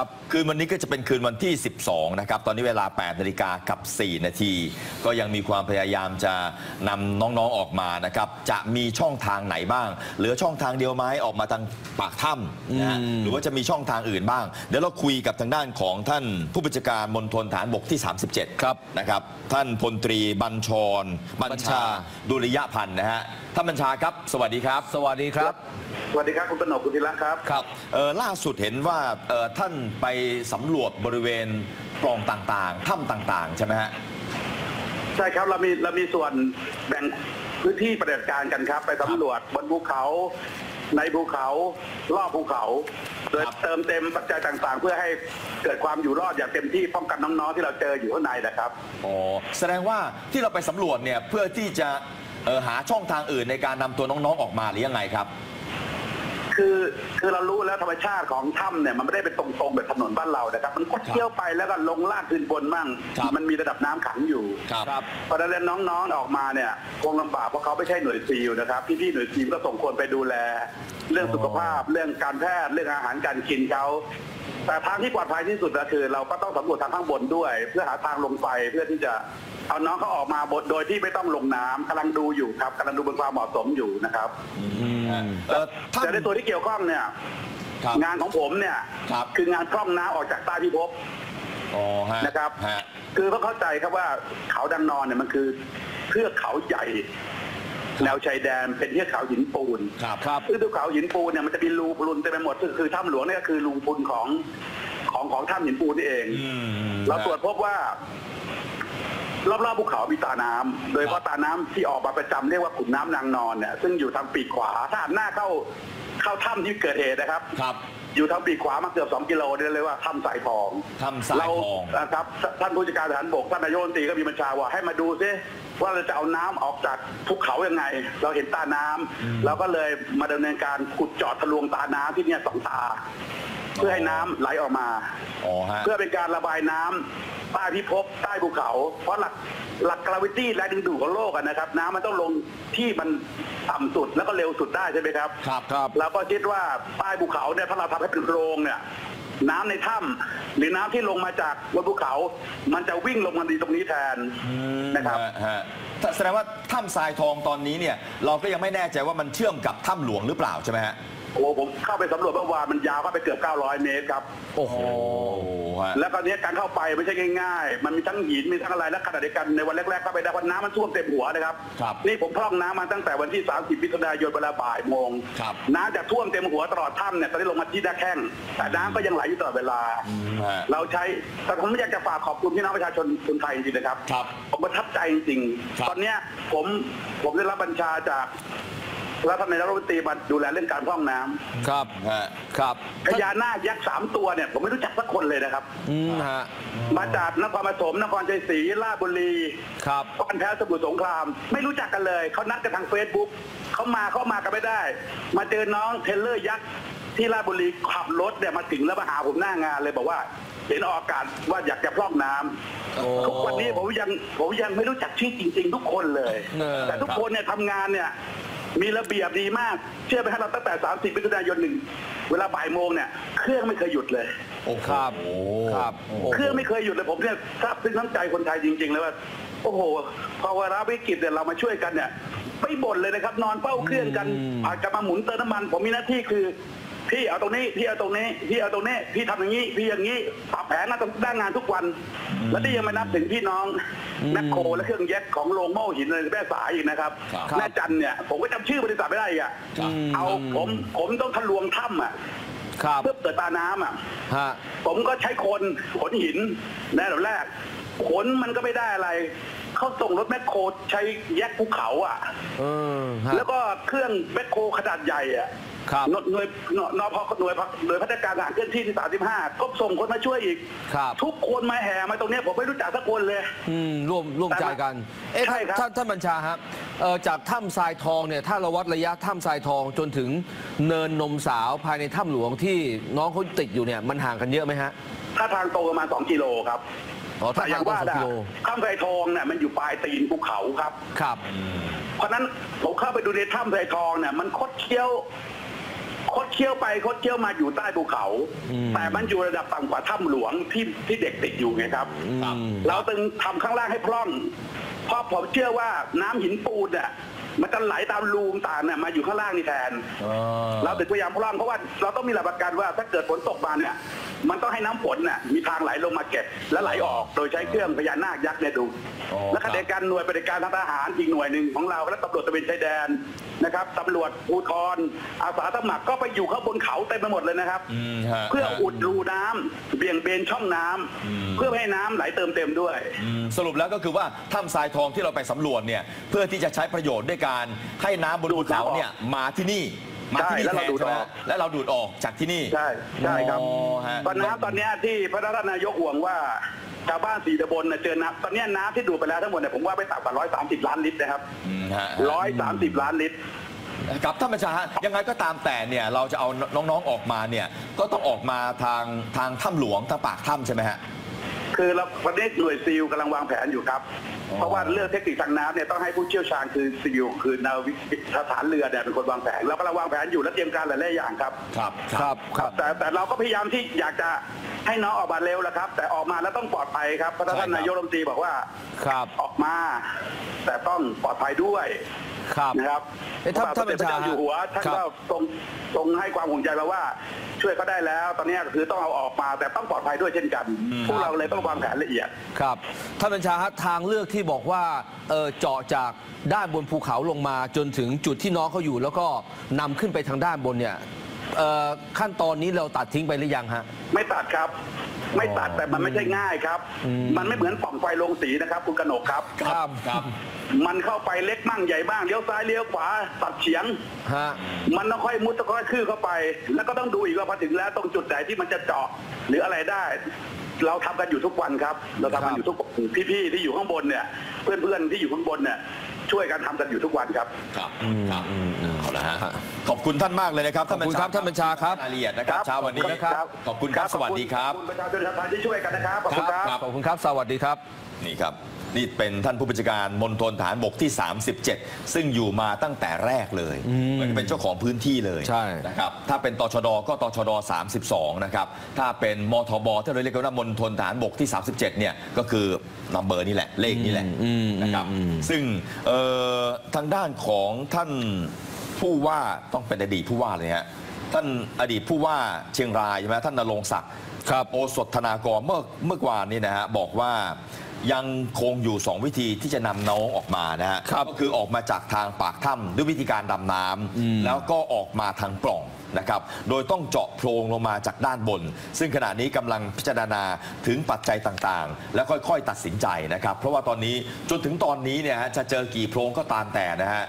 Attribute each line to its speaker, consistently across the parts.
Speaker 1: ครับ คืนวันนี้ก็จะเป็นคืนวันที่ 12 นะครับ ตอนนี้เวลา 8 นาฬิกากับ 4 นาที ก็ยังมีความพยายามจะนำน้องๆออกมานะครับ จะมีช่องทางไหนบ้าง เหลือช่องทางเดียวไหมออกมาทางปากถ้ำนะฮะ
Speaker 2: อืม
Speaker 1: หรือว่าจะมีช่องทางอื่นบ้าง เดี๋ยวเราคุยกับทางด้านของท่านผู้บัญชาการมณฑลฐานบกที่ 37
Speaker 2: ครับ
Speaker 1: นะครับ ท่านพลตรีบัญชร บัญ
Speaker 2: บัญ
Speaker 1: ชา
Speaker 2: ชา
Speaker 1: ดุริยพันธ์นะฮะ ท่านบัญชาครับ สวัสดีครับ
Speaker 2: สวัสดีครับ
Speaker 3: สวัสดีครับคุณกนกคุณธีระครับ
Speaker 1: ครับเอ่อล่าสุดเห็นว่าเอ่อท่านไปสำรวจบริเวณปล่องต่างๆถ้ำต่างๆ ใช่ไหมฮะ
Speaker 3: ใช่ครับเรามีเรามีส่วนแบ่งพื้นที่ปฏิบัติการกันครับ ไปสำรวจบนภูเขา ในภูเขารอบภูเขาโดย
Speaker 1: ครับ
Speaker 3: เติมเต็มปัจจัยต่างๆ เพื่อให้เกิดความอยู่รอดอย่างเต็มที่ป้องกันน้องๆที่เราเจออยู่ข้างในนะครับ
Speaker 1: อ๋อแสดงว่าที่เราไปสำรวจเนี่ยเพื่อที่จะเอ่อหาช่องทางอื่นในการนำตัวน้องๆออกมาหรือยังไงครับ
Speaker 3: คือคือเรารู้แล้วธรรมชาติของถ้ำเนี่ยมันไม่ได้เป็นตรงๆแบบถนนบ้านเรานะครับ มันคดเคี้ยวไปแล้วก็ลงลาดขึ้นบนมั่ง
Speaker 1: ครับ
Speaker 3: มันมีระดับน้ำขังอยู่
Speaker 1: ครับ
Speaker 3: เพราะฉะนั้นน้องๆออกมาเนี่ยคงลำบากเพราะเขาไม่ใช่หน่วยซีลนะครับพี่ๆหน่วยซีลก็ส่งคนไปดูแล เรื่องสุขภาพ เรื่องการแพทย์เรื่องอาหารการกินเขาแต่ทางที่ปลอดภัยที่สุดก็คือ เราก็ต้องสำรวจทางข้างบนด้วย เพื่อหาทางลงไปเพื่อที่จะ เอาน้องเขาออกมาบนโดยที่ไม่ต้องลงน้ำกำลังดูอยู่ครับกำลังดูบนความเหมาะสมอยู่นะครับ
Speaker 1: เอ่อท่าน
Speaker 3: แต่ในตัวที่เกี่ยวข้องเนี่ย
Speaker 1: ครับ
Speaker 3: งานของผมเนี่ย
Speaker 1: ครับ
Speaker 3: องานพร่องน้ำออกจากใต้พิภพ
Speaker 1: อ๋อฮะ
Speaker 3: นะครับ
Speaker 1: ฮะ
Speaker 3: คือเขาเข้าใจครับว่าเขาดังนอนเนี่ยมันคือเทือกเขาใหญ่ แนวชายแดนเป็นเทือกเขาหินปูน
Speaker 1: ครับ
Speaker 2: ครับ
Speaker 3: ซึ่งเทือกเขาหินปูนเนี่ยมันจะมีรูพรุนเต็มไปหมดคือคือถ้ำหลวงเนี่ยก็คือรูพรุนของของของถ้ำหินปูนนี่เอง
Speaker 1: อืม
Speaker 3: เราตรวจพบว่า รอบๆภูเขามีตาน้ำโดยเฉพาะตาน้ำที่ออกมาประจำเรียกว่าขุนน้ำนางนอนเนี่ยซึ่งอยู่ทางปีกขวาถ้าหันหน้าเข้าเข้าถ้ำที่เกิดเหตุนะครับ
Speaker 1: ครับ
Speaker 3: อยู่ทางปีกขวามาเกือบ2กิโลเนี่ยเลยว่าถ้ำสายทอง
Speaker 1: ถ้ำสายทอง
Speaker 3: เรานะครับท่านผู้จัดการทหารบกท่านนายกรัฐมนตรีก็มีบัญชาว่าให้มาดูซิว่าเราจะเอาน้ำออกจากภูเขายังไง เราเห็นตาน้ำเราก็เลยมาดำเนินการขุดเจาะทะลวงตาน้ำที่เนี่ยสองตา เพื่อให้น้ำไหลออกมา
Speaker 1: อ๋อฮะ
Speaker 3: เพื่อเป็นการระบายน้ำ ใต้พิภพใต้ภูเขา เพราะหลักหลักกราวิตี้แรงดึงดูดของโลกอะนะครับ น้ำมันต้องลงที่มันต่ำสุดแล้วก็เร็วสุดได้ใช่ไหมครับ
Speaker 1: ครับครับ
Speaker 3: เราก็คิดว่าใต้ภูเขาเนี่ยถ้าเราทำให้เป็นโพรงเนี่ย น้ำในถ้ำหรือน้ำที่ลงมาจากบนภูเขา มันจะวิ่งลงมาดีตรงนี้แทนนะครับ
Speaker 1: ฮะฮะถ้าแสดงว่าถ้ำทรายทองตอนนี้เนี่ย เราก็ยังไม่แน่ใจว่ามันเชื่อมกับถ้ำหลวงหรือเปล่าใช่ไหมฮะ
Speaker 3: โอ้ผมเข้าไปสำรวจเมื่อวานมันยาวเข้าไปเกือบ 900 เมตรครับ
Speaker 2: โอ้โห
Speaker 1: โอ้ฮะ
Speaker 3: แล้วก็เนี้ยการเข้าไปไม่ใช่ง่ายๆ มันมีทั้งหินมีทั้งอะไรและขณะเดียวกันในวันแรกๆเข้าไปได้เพราะน้ำมันท่วมเต็มหัวนะครับ
Speaker 1: ครับ
Speaker 3: นี่ผมพร่องน้ำมาตั้งแต่วันที่ 30มิถุนายนเวลาบ่ายโมง
Speaker 1: ครับ
Speaker 3: น้ำจะท่วมเต็มหัวตลอดถ้ำเนี่ยตอนนี้ลงมาที่หน้าแข้งแต่น้ำก็ยังไหลอยู่ตลอดเวลา
Speaker 1: อืมฮะ
Speaker 3: เราใช้แต่ผมอยากจะฝากขอบคุณพี่น้องประชาชนคนไทยจริงๆนะครับ
Speaker 1: ครับ
Speaker 3: ผมประทับใจจริง
Speaker 1: ครับ
Speaker 3: ๆตอนเนี้ยผมผมได้รับบัญชาจาก รัฐมนตรีรัฐมนตรีมาดูแลเรื่องการพร่องน้ำ
Speaker 2: ครับ
Speaker 1: ฮะ
Speaker 2: ครับ
Speaker 3: พญานาคยักษ์สามตัวเนี่ยผมไม่รู้จักสักคนเลยนะครับ
Speaker 2: อืมฮะ
Speaker 3: มาจากนครปฐมนครชัยศรีราชบุรี
Speaker 2: ครับ
Speaker 3: ป้านแพ้สมุทรสงคราม ไม่รู้จักกันเลยเขานัดกันทางเฟซบุ๊กเขามาเขามากันไม่ได้ มาเจอน้องเทรลเลอร์ยักษ์ที่ราชบุรีขับรถเนี่ยมาถึงแล้วมาหาผมหน้างานเลยบอกว่าเห็นออกอากาศว่าอยากจะพร่องน้ำ
Speaker 2: โอ้
Speaker 3: ทุกวันนี้ผมยังผมยังไม่รู้จักชื่อจริง ๆ ทุกคนเลย
Speaker 2: เออ
Speaker 3: แต่ทุกคนเนี่ยทำงานเนี่ย มีระเบียบดีมาก เชื่อไหมครับเราตั้งแต่ 30มิถุนายนหนึ่งเวลาบ่ายโมงเนี่ยเครื่องไม่เคยหยุดเลย
Speaker 1: โอ้โห
Speaker 2: ครับครับโอ้โห
Speaker 3: เครื่องไม่เคยหยุดเลยผมเนี่ยทราบซึ้งน้ำใจคนไทยจริง ๆ เลยว่า โอ้โหพอเวลาวิกฤตเนี่ยเรามาช่วยกันเนี่ยไม่บ่นเลยนะครับ นอนเฝ้าเครื่องกัน
Speaker 2: อืม
Speaker 3: อาจจะมาหมุนเติมน้ำมัน ผมมีหน้าที่คือ พี่เอาตรงนี้พี่เอาตรงนี้ พี่เอาตรงนี้ พี่ทำอย่างนี้ พี่อย่างนี้ปรับแผนหน้าตรงด้านงานทุกวัน แล้วที่ยังไม่นับถึงพี่น้องแมคโครและเครื่องแยกของโรงโม่หินในแม่สายอีกนะครับ
Speaker 1: ครับ
Speaker 3: แม่จันเนี่ยผมก็จำชื่อบริษัทไม่ได้อีกอะ
Speaker 1: ครับ
Speaker 3: เอาผมผมต้องทะลวงถ้ำอะ
Speaker 2: ครับ
Speaker 3: เพื่อเปิดตาน้ำอะ
Speaker 2: ฮะ
Speaker 3: ผมก็ใช้คนขนหินในอันดับแรกขนมันก็ไม่ได้อะไรเขาส่งรถแมคโครใช้แยกภูเขาอะ
Speaker 2: เออฮะ
Speaker 3: แล้วก็เครื่องแมคโครขนาดใหญ่อะ
Speaker 2: ครับ
Speaker 3: หน่วยหน่วยหน่วยนพหน่วยพักหน่วยพัฒนาการทหารเคลื่อนที่ที่35ก็ส่งคนมาช่วยอีก
Speaker 2: ครับ
Speaker 3: ทุกคนมาแห่มาตรงเนี้ยผมไม่รู้จักสักคนเลย
Speaker 2: อืมร่วมร่วมใจกัน เอ๊ะ
Speaker 3: ใช่ครับ
Speaker 2: ท่านท่านบัญชาครับเอ่อจากถ้ำทรายทองเนี่ยถ้าเราวัดระยะถ้ำทรายทองจนถึงเนินนมสาวภายในถ้ำหลวงที่น้องเขาติดอยู่เนี่ยมันห่างกันเยอะไหมฮะ
Speaker 3: ถ้าทางตรงประมาณ 2 กิโลครับ
Speaker 2: อ๋อถ้า
Speaker 3: แต่อย่า
Speaker 2: ทาง
Speaker 3: ง
Speaker 2: ตรง
Speaker 3: ว่า
Speaker 2: สอง
Speaker 3: น่ะ
Speaker 2: กิโล
Speaker 3: ข้ามไทรทองเนี่ยมันอยู่ปลายตีนภูเขาครับ
Speaker 2: ครับ
Speaker 3: เพราะฉะนั้นผมเข้าไปดูในถ้ำไทรทองเนี่ยมันคดเคี้ยว คคดเคี้ยวไปคดเคี้ยวมาอยู่ใต้ภูเขาแต่มันอยู่ระดับต่ำกว่าถ้ำหลวงที่ที่เด็กติดอยู่ไงครับ
Speaker 1: ครับ
Speaker 3: เราตึงทำข้างล่างให้พร่อง เพราะผมเชื่อว่าน้ำหินปูนเนี่ย มันจะไหลตามรูต่างๆเนี่ยมาอยู่ข้างล่างนี่แทนเราถึงพยายามพร่องเพราะว่าเราต้องมีหลักประกันว่าถ้าเกิดฝนตกมาเนี่ยมันต้องให้น้ำฝนน่ะมีทางไหลลงมาเก็บและไหลออกโดยใช้เครื่องพญานาคยักษ์เนี่ยดู
Speaker 1: อ๋อ
Speaker 3: และขณะเดียวกันหน่วยปฏิบัติการทางทหารอีกหน่วยหนึ่งของเราและตำรวจตระเวนชายแดนนะครับตำรวจภูธรอาสาสมัครก็ไปอยู่ข้างบนเขาเต็มไปหมดเลยนะครับ
Speaker 1: อืมฮะ
Speaker 3: เพื่ออุดรูน้ำเบี่ยงเบนช่องน้ำ
Speaker 1: อืม
Speaker 3: เพื่อให้น้ำไหลเติมเต็มด้วย
Speaker 1: อืมสรุปแล้วก็คือว่าถ้ำทรายทองที่เราไปสำรวจเนี่ยเพื่อที่จะใช้ประโยชน์ด้วยการให้น้ำบนภูเขาเนี่ยมาที่นี่มาที่นี่
Speaker 3: ใช่
Speaker 1: แท
Speaker 3: แล้วเราดูด
Speaker 1: นใช่ไหม
Speaker 3: ออก
Speaker 1: และเราดูดออกจากที่นี่
Speaker 3: ใช่ใช่ครับ
Speaker 1: อ๋อฮะ
Speaker 3: ตอนน้ำตอนเนี้ยที่พระท่านนายกห่วงว่าชาวบ้านสี่ตำบลน่ะเจอน้ำตอนเนี้ยน้ำที่ดูดไปแล้วทั้งหมดเนี่ยผมว่าไปต่ำกว่าร้อยสามสิบล้านลิตรนะครับ
Speaker 1: อืมฮะ
Speaker 3: ร้อยสามสิบล้านลิตร
Speaker 1: ครับท่านประชาฮะยังไงก็ตามแต่เนี่ยเราจะเอาน้องๆออกมาเนี่ยก็ต้องออกมาทางทางถ้ำหลวงทางปากถ้ำใช่ไหมฮะ
Speaker 3: คือเราประเทศหน่วยซีลกำลังวางแผนอยู่ครับ
Speaker 1: อ๋อ
Speaker 3: เพราะว่าเรื่องเทคนิคทางน้ำเนี่ยต้องให้ผู้เชี่ยวชาญคือซีลคือนาวิกทหารเรือเนี่ยเป็นคนวางแผนเรากำลังวางแผนอยู่และเตรียมการหลายๆอย่างครับ
Speaker 1: ครับ
Speaker 2: ครับครับ
Speaker 3: แต่แต่เราก็พยายามที่อยากจะให้น้องออกมาเร็วแหละครับ แต่ออกมาแล้วต้องปลอดภัยครับเพราะ
Speaker 1: ใช่ครั
Speaker 3: ท่าน
Speaker 1: บ
Speaker 3: นายกรัฐมนตรีบอกว่า
Speaker 2: ครับ
Speaker 3: ออกมา แต่ต้องปลอดภัยด้วย
Speaker 2: ครับ
Speaker 3: นะครับ
Speaker 2: เอ๊ะท่าน
Speaker 3: พระบทสมเด็จพระเจ้า
Speaker 2: ท่านบัญชา
Speaker 3: อยู่หัวท่าน
Speaker 2: ครั
Speaker 3: ก็
Speaker 2: บ
Speaker 3: ทรงทรงให้ความห่วงใยมาว่า ช่วยเขาได้แล้ว ตอนนี้ก็คือต้องเอาออกมาแต่ต้องปลอดภัยด้วยเช่นกันพวกเราเลยต้องวางแผนละเอียด
Speaker 2: ครับท่านบัญชาฮะทางเลือกที่บอกว่าเออเจาะจากด้านบนภูเขาลงมาจนถึงจุดที่น้องเขาอยู่ แล้วก็นำขึ้นไปทางด้านบนเนี่ยเอ่อขั้นตอนนี้เราตัดทิ้งไปหรือยังฮะ
Speaker 3: ไม่ตัดครับ ไม่ตัดแต่มันไม่ใช่ง่ายครับ
Speaker 2: อืม
Speaker 3: มันไม่เหมือนปล่องไฟลงสีนะครับ คุณกนกครับ
Speaker 2: ครับ
Speaker 1: ครับ
Speaker 3: มันเข้าไปเล็กบ้างใหญ่บ้างเลี้ยวซ้ายเลี้ยวขวาตัดเฉียง
Speaker 2: ฮะ
Speaker 3: มันต้องค่อยมุดต้องค่อยคืบเข้าไป แล้วก็ต้องดูอีกว่าพอถึงแล้วตรงจุดไหนที่มันจะเจาะหรืออะไรได้ เราทำกันอยู่ทุกวันครับ เราทำกันอยู่ทุกพี่ๆที่อยู่ข้างบนเนี่ย เพื่อนๆที่อยู่ข้างบนเนี่ย ช่วยกันทำกันอยู่ทุกวันครับ
Speaker 1: ครับ
Speaker 2: อืม
Speaker 1: ครับ
Speaker 2: อืมอืม
Speaker 1: เอาละฮะขอบคุณท่านมากเลยนะครับ
Speaker 2: ขอบคุณครับท่านบัญชาครับ
Speaker 1: รายละเอียดนะครับเช้าวันนี้
Speaker 3: ครับ
Speaker 1: ขอบคุณครับสวัสดีครับ
Speaker 3: ขอบคุณประชาชนชาวไทยที่ช่วยกันนะครับขอบคุณครับ
Speaker 2: ขอบคุณครับ สวัสดีครับ
Speaker 1: นี่ครับ นี่เป็นท่านผู้บัญชาการมณฑลฐานบกที่ 37 ซึ่งอยู่มาตั้งแต่แรกเลย
Speaker 2: อืม
Speaker 1: เหมือนเป็นเจ้าของพื้นที่เลย
Speaker 2: ใช่
Speaker 1: นะครับถ้าเป็นตชดก็ตชด 32 นะครับ ถ้าเป็นมทบที่เราเรียกกันว่ามณฑลฐานบกที่ 37 เนี่ยก็คือนัมเบอร์นี่แหละ เลขนี่แหละ
Speaker 2: อืม
Speaker 1: นะครับ
Speaker 2: อืม
Speaker 1: ซึ่งเอ่อทางด้านของท่านผู้ว่าต้องเป็นอดีตผู้ว่าเลยฮะท่านอดีตผู้ว่าเชียงรายใช่ไหมท่านนรงศักดิ์
Speaker 2: ครับ
Speaker 1: โอสถธนากรเมื่อเมื่อวานนี้นะฮะบอกว่า ยังคงอยู่ 2 วิธีที่จะนำน้องออกมานะฮะ
Speaker 2: ครับ
Speaker 1: ก็คือออกมาจากทางปากถ้ำด้วยวิธีการดำน้
Speaker 2: อืมำ
Speaker 1: แล้วก็ออกมาทางปล่องนะครับ โดยต้องเจาะโพรงลงมาจากด้านบน ซึ่งขณะนี้กำลังพิจารณาถึงปัจจัยต่างๆ แล้วค่อยๆ ตัดสินใจนะครับ เพราะว่าตอนนี้จนถึงตอนนี้เนี่ยฮะจะเจอกี่โพรงก็ตามแต่นะฮะ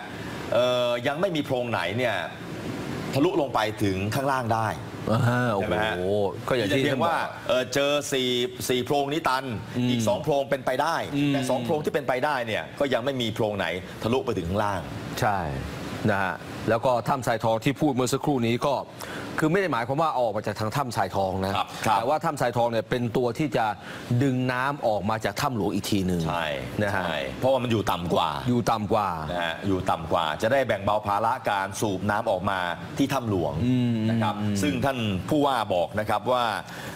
Speaker 1: เอ่อยังไม่มีโพรงไหนเนี่ยทะลุลงไปถึงข้างล่างได้
Speaker 2: อ่าโอ้
Speaker 1: ใช่ไหมฮะ
Speaker 2: โหก็อย่างที่
Speaker 1: เพีย
Speaker 2: ท่างนบอ
Speaker 1: ว่าก เอ่อเจอสี่สี่โพรงนี้ตัน
Speaker 2: อืม
Speaker 1: อีกสองโพรงเป็นไปได้
Speaker 2: อืม
Speaker 1: แต่สองโพรงที่เป็นไปได้เนี่ยก็ยังไม่มีโพรงไหนทะลุไปถึงข้างล่าง
Speaker 2: ใช่ นะฮะแล้วก็ถ้ำทรายทองที่พูดเมื่อสักครู่นี้ก็คือไม่ได้หมายความว่าเอาออกมาจากทางถ้ำทรายทองนะครับ
Speaker 1: ครับ
Speaker 2: แต่ว่าถ้ำทรายทองเนี่ยเป็นตัวที่จะดึงน้ำออกมาจากถ้ำหลวงอีกทีหนึ่ง
Speaker 1: ใช่
Speaker 2: นะฮะ
Speaker 1: ใช่เพราะว่ามันอยู่ต่ำกว่า
Speaker 2: อยู่ต่ำกว่า
Speaker 1: นะฮะอยู่ต่ำกว่า จะได้แบ่งเบาภาระการสูบน้ำออกมาที่ถ้ำหลวง
Speaker 2: อืม
Speaker 1: นะครับ
Speaker 2: อืม
Speaker 1: ซึ่งท่านผู้ว่าบอกนะครับว่า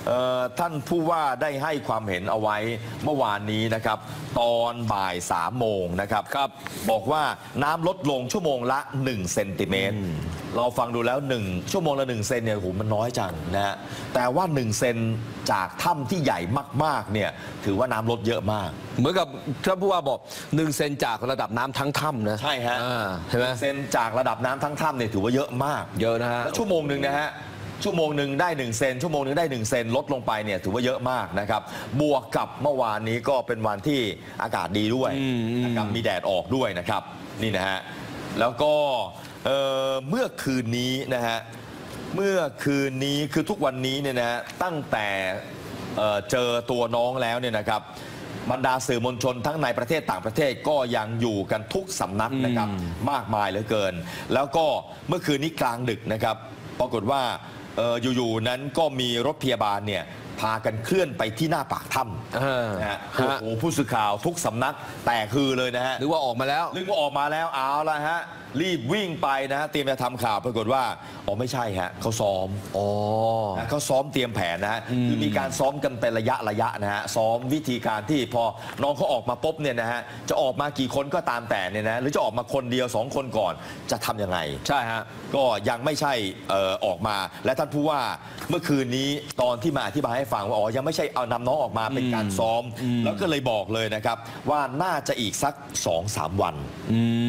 Speaker 1: เอ่อท่านผู้ว่าได้ให้ความเห็นเอาไว้เมื่อวานนี้นะครับ ตอนบ่ายสามโมงนะครับครับบอกว่าน้ำลดลงชั่วโมงละ1เซนติเมตรเราฟังดูแล้ว 1 ชั่วโมงละ1เซนเนี่ยโหมันน้อยจังนะฮะแต่ว่า 1 เซนจากถ้ำที่ใหญ่มากๆเนี่ยถือว่าน้ำลดเยอะมาก
Speaker 2: เหมือนกับท่านผู้ว่าบอกหนึ่งเซนจากระดับน้ำทั้งถ้ำนะ
Speaker 1: ใช่ฮะ
Speaker 2: อ่าใช่ไหม
Speaker 1: เซนจากระดับน้ำทั้งถ้ำเนี่ยถือว่าเยอะมาก
Speaker 2: เยอะนะฮะ
Speaker 1: แล้วชั่วโมงหนึ่งนะฮะชั่วโมงหนึ่งได้ 1 เซนชั่วโมงหนึ่งได้ 1 เซนลดลงไปเนี่ยถือว่าเยอะมากนะครับ บวกกับเมื่อวานนี้ก็เป็นวันที่อากาศดีด้วย
Speaker 2: อืมอืม
Speaker 1: นะครับมีแดดออกด้วยนะครับ นี่นะฮะ แล้วก็เอ่อเมื่อคืนนี้นะฮะเมื่อคืนนี้คือทุกวันนี้เนี่ยนะฮะตั้งแต่เอ่อเจอตัวน้องแล้วเนี่ยนะครับ บรรดาสื่อมวลชนทั้งในประเทศต่างประเทศก็ยังอยู่กันทุกสำนักนะครับ
Speaker 2: อืม
Speaker 1: มากมายเหลือเกิน แล้วก็เมื่อคืนนี้กลางดึกนะครับ ปรากฏว่าเอ่ออยู่ๆนั้นก็มีรถพยาบาลเนี่ย พากันเคลื่อนไปที่หน้าปากถ้
Speaker 2: เออำ
Speaker 1: นะฮะ
Speaker 2: ฮะ
Speaker 1: โอ้โหผู้สื่อข่าวทุกสำนักแต่คือเลยนะฮะ
Speaker 2: หรือว่าออกมาแล้ว
Speaker 1: นึกว่าออกมาแล้วเอาละฮะ รีบวิ่งไปนะฮะเตรียมจะทำข่าวปรากฏว่าอ๋อไม่ใช่ฮะเขาซ้อม
Speaker 2: อ๋อ
Speaker 1: นะเขาซ้อมเตรียมแผนนะฮะคือมีการซ้อมกันเป็นระยะระยะนะฮะซ้อมวิธีการที่พอน้องเขาออกมาปุ๊บเนี่ยนะฮะจะออกมากี่คนก็ตามแต่เนี่ยนะหรือจะออกมาคนเดียวสองคนก่อนจะทำยังไง
Speaker 2: ใช่ฮะ
Speaker 1: ก็ยังไม่ใช่เอ่อออกมา และท่านผู้ว่าเมื่อคืนนี้ตอนที่มาอธิบายให้ฟังว่าอ๋อยังไม่ใช่เอานำน้องออกมาเป็นการซ้อม แล้วก็เลยบอกเลยนะครับ ว่าน่าจะอีกสัก2อสามวัน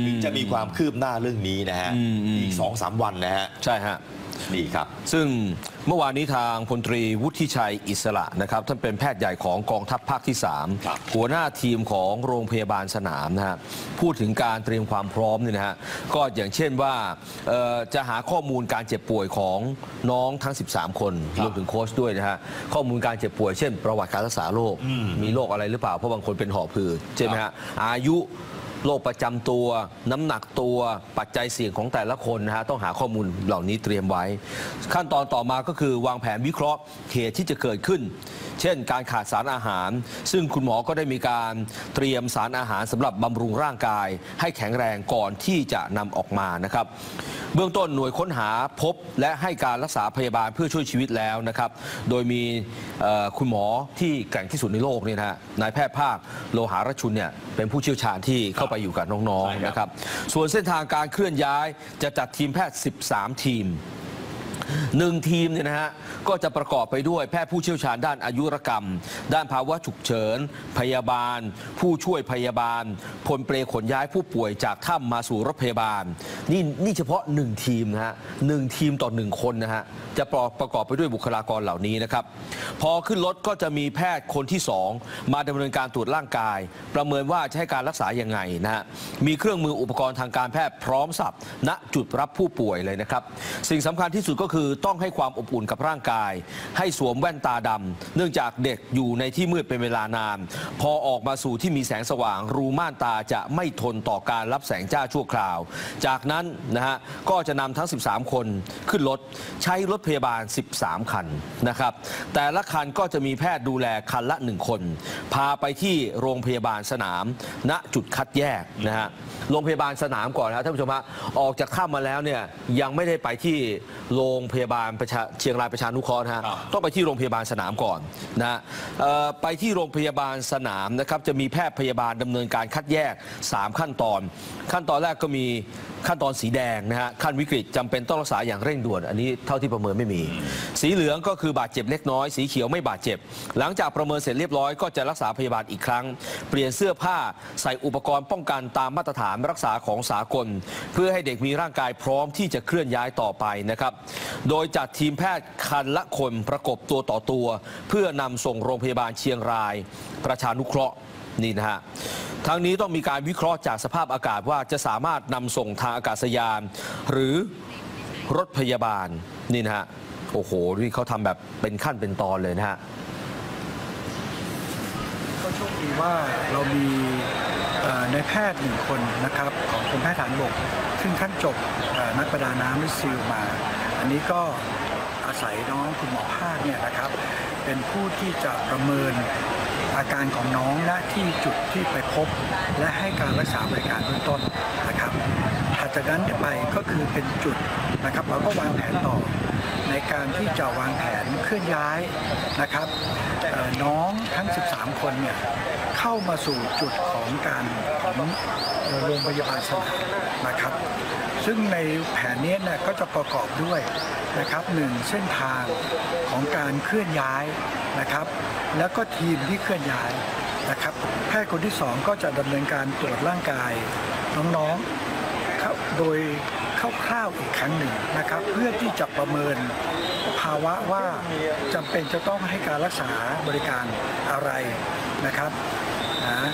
Speaker 1: ถึงจะมีความคืบหน้าเรื่องนี้นะฮะ
Speaker 2: อืมอืม
Speaker 1: อีก2อสามวันนะฮะ
Speaker 2: ใช่ฮะ
Speaker 1: นี่ครับ
Speaker 2: ซึ่งเมื่อวานนี้ทางพลตรีวุฒิชัยอิสระนะครับท่านเป็นแพทย์ใหญ่ของกองทัพภาคที่
Speaker 1: ครับ
Speaker 2: 3หัวหน้าทีมของโรงพยาบาลสนามนะฮะพูดถึงการเตรียมความพร้อมเนี่ยนะฮะก็อย่างเช่นว่าเอ่อจะหาข้อมูลการเจ็บป่วยของน้องทั้ง 13 คนรวมถึงโค้ชด้วยนะฮะข้อมูลการเจ็บป่วยเช่น ประวัติการรักษาโรคมีโรคอะไรหรือเปล่าเพราะบางคนเป็นหอบหืดใช่ไหมฮะอายุ โรคประจำตัว น้ำหนักตัวปัจจัยเสี่ยงของแต่ละคนนะฮะต้องหาข้อมูลเหล่านี้เตรียมไว้ ขั้นตอนต่อมาก็คือวางแผนวิเคราะห์เหตุที่จะเกิดขึ้น เช่น การขาดสารอาหาร ซึ่งคุณหมอก็ได้มีการเตรียมสารอาหารสำหรับบำรุงร่างกาย ให้แข็งแรงก่อนที่จะนำออกมานะครับ เบื้องต้นหน่วยค้นหาพบและให้การรักษาพยาบาลเพื่อช่วยชีวิตแล้วนะครับ โดยมีคุณหมอที่แกร่งที่สุดในโลกนี่นะฮะนายแพทย์ภาคโลหารชุนเนี่ยเป็นผู้เชี่ยวชาญที่เข้าไปอยู่กับน้องๆนะครับ ส่วนเส้นทางการเคลื่อนย้ายจะจัดทีมแพทย์ 13 ทีม หนึ่งทีมเนี่ยนะฮะก็จะประกอบไปด้วยแพทย์ผู้เชี่ยวชาญด้านอายุรกรรม ด้านภาวะฉุกเฉิน พยาบาล ผู้ช่วยพยาบาล พลเปลขนย้ายผู้ป่วยจากถ้ำมาสู่รถพยาบาล นี่นี่เฉพาะหนึ่งทีมนะฮะหนึ่งทีมต่อหนึ่งคนนะฮะจะประประกอบไปด้วยบุคลากรเหล่านี้นะครับพอขึ้นรถก็จะมีแพทย์คนที่สองมาดำเนินการตรวจร่างกาย ประเมินว่าจะให้การรักษายังไงนะฮะมีเครื่องมืออุปกรณ์ทางการแพทย์พร้อมสับณจุดรับผู้ป่วยเลยนะครับ สิ่งสำคัญที่สุดก็คือต้องให้ความอบอุ่นกับร่างกาย ให้สวมแว่นตาดำเนื่องจากเด็กอยู่ในที่มืดเป็นเวลานาน พอออกมาสู่ที่มีแสงสว่าง รูม่านตาจะไม่ทนต่อการรับแสงจ้าชั่วคราว จากนั้นนะฮะก็จะนำทั้ง 13 คนขึ้นรถใช้รถพยาบาล 13 คันนะครับ แต่ละคันก็จะมีแพทย์ดูแลคันละ 1 คน พาไปที่โรงพยาบาลสนาม ณจุดคัดแยกนะฮะโรงพยาบาลสนามก่อนนะท่านผู้ชมฮะออกจากถ้ำมาแล้วเนี่ยยังไม่ได้ไปที่โรงพยาบาลประชาเชียงรายประชานุเคราะห์นะฮะ
Speaker 1: ครับ
Speaker 2: ต้องไปที่โรงพยาบาลสนามก่อนนะฮะเอ่อไปที่โรงพยาบาลสนามนะครับจะมีแพทย์พยาบาลดำเนินการคัดแยก 3 ขั้นตอน ขั้นตอนแรกก็มีขั้นตอนสีแดงนะฮะขั้นวิกฤตจำเป็นต้องรักษาอย่างเร่งด่วน อันนี้เท่าที่ประเมินไม่มี สีเหลืองก็คือบาดเจ็บเล็กน้อย สีเขียวไม่บาดเจ็บ หลังจากประเมินเสร็จเรียบร้อยก็จะรักษาพยาบาลอีกครั้ง เปลี่ยนเสื้อผ้าใส่อุปกรณ์ป้องกันตามมาตรฐานรักษาของสากล เพื่อให้เด็กมีร่างกายพร้อมที่จะเคลื่อนย้ายต่อไปนะครับโดยจัดทีมแพทย์คันละคนประกบตัวต่อตัว เพื่อนำส่งโรงพยาบาลเชียงราย ประชานุเคราะห์นี่นะฮะทั้งนี้ต้องมีการวิเคราะห์จากสภาพอากาศว่าจะสามารถนำส่งทางอากาศยาน หรือรถพยาบาลนี่นะฮะโอ้โหนี่เขาทำแบบเป็นขั้นเป็นตอนเลยนะฮะ
Speaker 4: ก็โชคดีว่าเรามีเอ่อนายแพทย์หนึ่งคนนะครับของกรมแพทย์ฐานบก ซึ่งท่านจบนักประดาน้ำหรือซิลมา อันนี้ก็อาศัยน้องคุณหมอภาคเนี่ยนะครับ เป็นผู้ที่จะประเมินอาการของน้องณที่จุดที่ไปพบ และให้การรักษาบริการเบื้องต้นนะครับถัดจากนั้นไปก็คือเป็นจุดนะครับ เราก็วางแผนต่อในการที่จะวางแผนเคลื่อนย้ายนะครับน้องทั้ง 13 คนเนี่ยเข้ามาสู่จุดของการของโรงพยาบาลสนามนะครับ ซึ่งในแผนนี้เนี่ยก็จะประกอบด้วยนะครับหนึ่งเส้นทางของการเคลื่อนย้ายนะครับ แล้วก็ทีมที่เคลื่อนย้ายนะครับแพทย์คนที่สองก็จะดำเนินการตรวจร่างกายน้องๆโดยคร่าวๆอีกครั้งหนึ่งนะครับ เพื่อที่จะประเมินภาวะว่าจำเป็นจะต้องให้การรักษาบริการอะไรนะครับนะ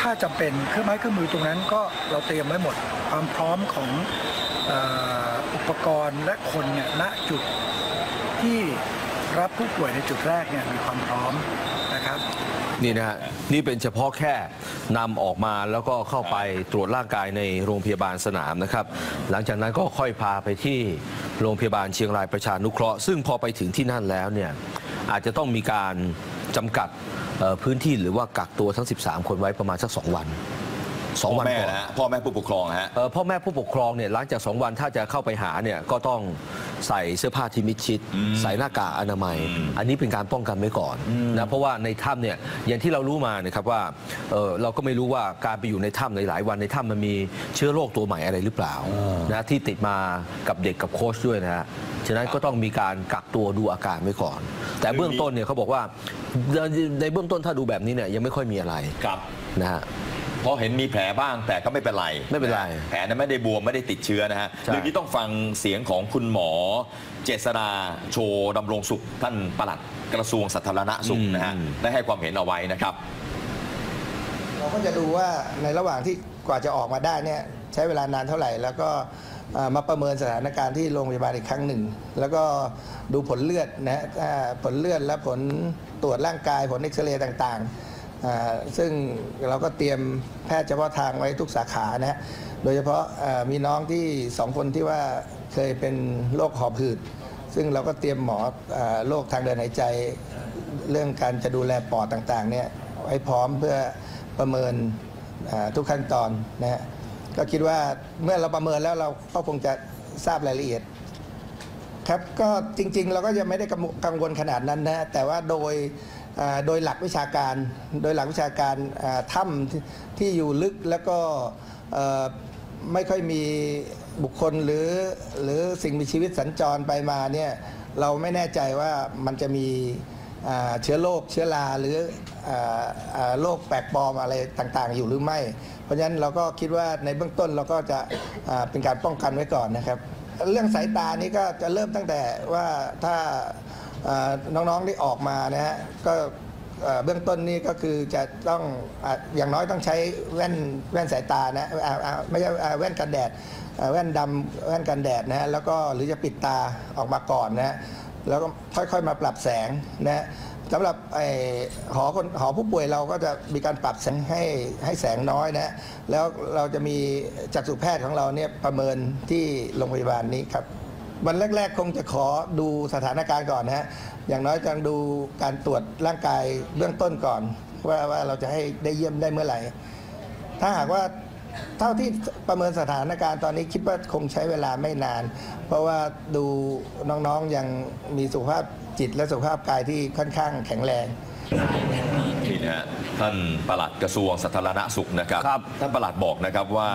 Speaker 4: ถ้าจำเป็นเครื่องไม้เครื่องมือตรงนั้นก็เราเตรียมไว้หมด ความพร้อมของอ,อุปกรณ์และคนเนี่ยณจุดที่รับผู้ป่วยในจุดแรกเนี่ยมีความพร้อมนะครับ
Speaker 2: นี่นะฮะนี่เป็นเฉพาะแค่นำออกมาแล้วก็เข้าไปตรวจร่างกายในโรงพยาบาลสนามนะครับ หลังจากนั้นก็ค่อยพาไปที่โรงพยาบาลเชียงรายประชานุเคราะห์ซึ่งพอไปถึงที่นั่นแล้วเนี่ยอาจจะต้องมีการจำกัดพื้นที่หรือว่ากักตัวทั้ง 13 คนไว้ประมาณสัก 2 วัน สองวัน
Speaker 1: พ่แม่
Speaker 2: ก่อน
Speaker 1: นะฮะพ่อแม่ผู้ปกครองฮะ
Speaker 2: เอ่อพ่อแม่ผู้ปกครองเนี่ยหลังจากสองวันถ้าจะเข้าไปหาเนี่ยก็ต้องใส่เสื้อผ้าที่มิดชิด
Speaker 1: อืม
Speaker 2: ใส่หน้ากากอนามัย
Speaker 1: อืม
Speaker 2: อันนี้เป็นการป้องกันไว้ก่อนนะเพราะว่าในถ้ำเนี่ยอย่างที่เรารู้มานะครับว่าเอ่อเราก็ไม่รู้ว่าการไปอยู่ในถ้ำในหลายวันในถ้ำมันมีเชื้อโรคตัวใหม่อะไรหรือเปล่านะที่ติดมากับเด็กกับโค้ชด้วยนะฮะฉะนั้นก็ต้องมีการกักตัวดูอาการไว้ก่อน แต่เบื้องต้นเนี่ยเขาบอกว่าในเบื้องต้นถ้าดูแบบนี้เนี่ยยังไม่ค่อยมีอะไร
Speaker 1: ครับ
Speaker 2: นะฮะ
Speaker 1: เพราะเห็นมีแผลบ้างแต่ก็ไม่เป็นไร
Speaker 2: ไม่เป็นไร
Speaker 1: แผลนั้นไม่ได้บวมไม่ได้ติดเชื้อนะฮะ
Speaker 2: ใช่
Speaker 1: เรื่องนี้ต้องฟังเสียงของคุณหมอ เจษดาโชว์ดำรงสุข ท่านปลัดกระทรวงสาธารณสุขนะฮะ
Speaker 2: อืม
Speaker 1: ได้ให้ความเห็นเอาไว้นะครับ
Speaker 5: เราก็จะดูว่าในระหว่างที่กว่าจะออกมาได้เนี่ยใช้เวลานานเท่าไหร่ แล้วก็เอ่อมาประเมินสถานการณ์ที่โรงพยาบาลอีกครั้งหนึ่ง แล้วก็ดูผลเลือดนะฮะถ้าผลเลือดและผลตรวจร่างกายผลเอ็กซเรย์ต่างๆอ่า ซึ่งเราก็เตรียมแพทย์เฉพาะทางไว้ทุกสาขานะ โดยเฉพาะมีน้องที่สองคนที่ว่าเคยเป็นโรคหอบหืด ซึ่งเราก็เตรียมหมออโรคทางเดินหายใจ เรื่องการจะดูแลปอดต่างๆเนี่ยไว้พร้อมเพื่อประเมินทุกขั้นตอนนะฮะก็คิดว่าเมื่อเราประเมินแล้วเราก็คงจะทราบรายละเอียดครับก็จริงๆ เราก็ยังไม่ได้กังวลขนาดนั้นนะแต่ว่าโดย โดยหลักวิชาการ โดยหลักวิชาการถ้ำที่ที่อยู่ลึกแล้วก็ไม่ค่อยมีบุคคลหรือหรือสิ่งมีชีวิตสัญจรไปมาเนี่ยเราไม่แน่ใจว่ามันจะมีเชื้อโรคเชื้อราหรืออโรคแปลกปลอมอะไรต่างๆ อยู่หรือไม่ เพราะฉะนั้นเราก็คิดว่าในเบื้องต้นเราก็จะเป็นการป้องกันไว้ก่อนนะครับ เรื่องสายตานี่ก็จะเริ่มตั้งแต่ว่าถ้า น้องๆได้ออกมานะฮะก็เบื้องต้นนี่ก็คือจะต้องอย่างน้อยต้องใช้แว่นแว่นสายตานะไม่ใช่แว่นกันแดดแว่นดำแว่นกันแดดนะฮะแล้วก็หรือจะปิดตาออกมาก่อนนะฮะแล้วก็ค่อยๆมาปรับแสงนะฮะสำหรับไอหอคนหอผู้ป่วยเราก็จะมีการปรับแสงให้ให้แสงน้อยนะแล้วเราจะมีจักษุแพทย์ของเราเนี่ยประเมินที่โรงพยาบาลนี้ครับ วันแรก ๆ คงจะขอดูสถานการณ์ก่อนนะฮะ อย่างน้อยจะดูการตรวจร่างกายเบื้องต้นก่อน ว่าว่าเราจะให้ได้เยี่ยมได้เมื่อไหร่ ถ้าหากว่าเท่าที่ประเมินสถานการณ์ตอนนี้คิดว่าคงใช้เวลาไม่นาน เพราะว่าดูน้องๆยังมีสุขภาพจิตและสุขภาพกายที่ค่อนข้างแข็งแรง
Speaker 1: ท่านปลัดกระทรวงสาธารณสุขนะครับ
Speaker 2: ครับ
Speaker 1: ท่านปลัดบอกนะครับว่า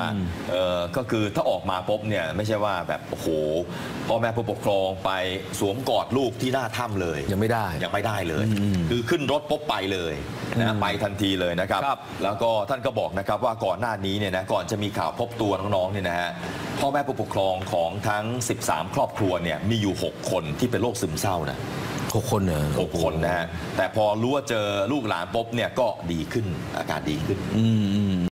Speaker 1: เอ่อก็คือถ้าออกมาปุ๊บเนี่ยไม่ใช่ว่าแบบโอ้โหพ่อแม่ผู้ปกครองไปสวมกอดลูกที่หน้าถ้ำเลย
Speaker 2: ยังไม่ได้
Speaker 1: ยังไม่ได้เลย
Speaker 2: อืม
Speaker 1: คือขึ้นรถปุ๊บไปเลยนะไปทันทีเลยนะครับ
Speaker 2: ครับ
Speaker 1: แล้วก็ท่านก็บอกนะครับว่าก่อนหน้านี้เนี่ยนะก่อนจะมีข่าวพบตัวน้องๆเนี่ยนะฮะพ่อแม่ผู้ปกครองของทั้ง 13 ครอบครัวเนี่ยมีอยู่ 6 คนที่เป็นโรคซึมเศร้านะ
Speaker 2: หกคนเหรอ
Speaker 1: หกคนนะฮะแต่พอรู้ว่าเจอลูกหลานปุ๊บเนี่ยก็ดีขึ้นอาการดีขึ้น
Speaker 2: อืมอืม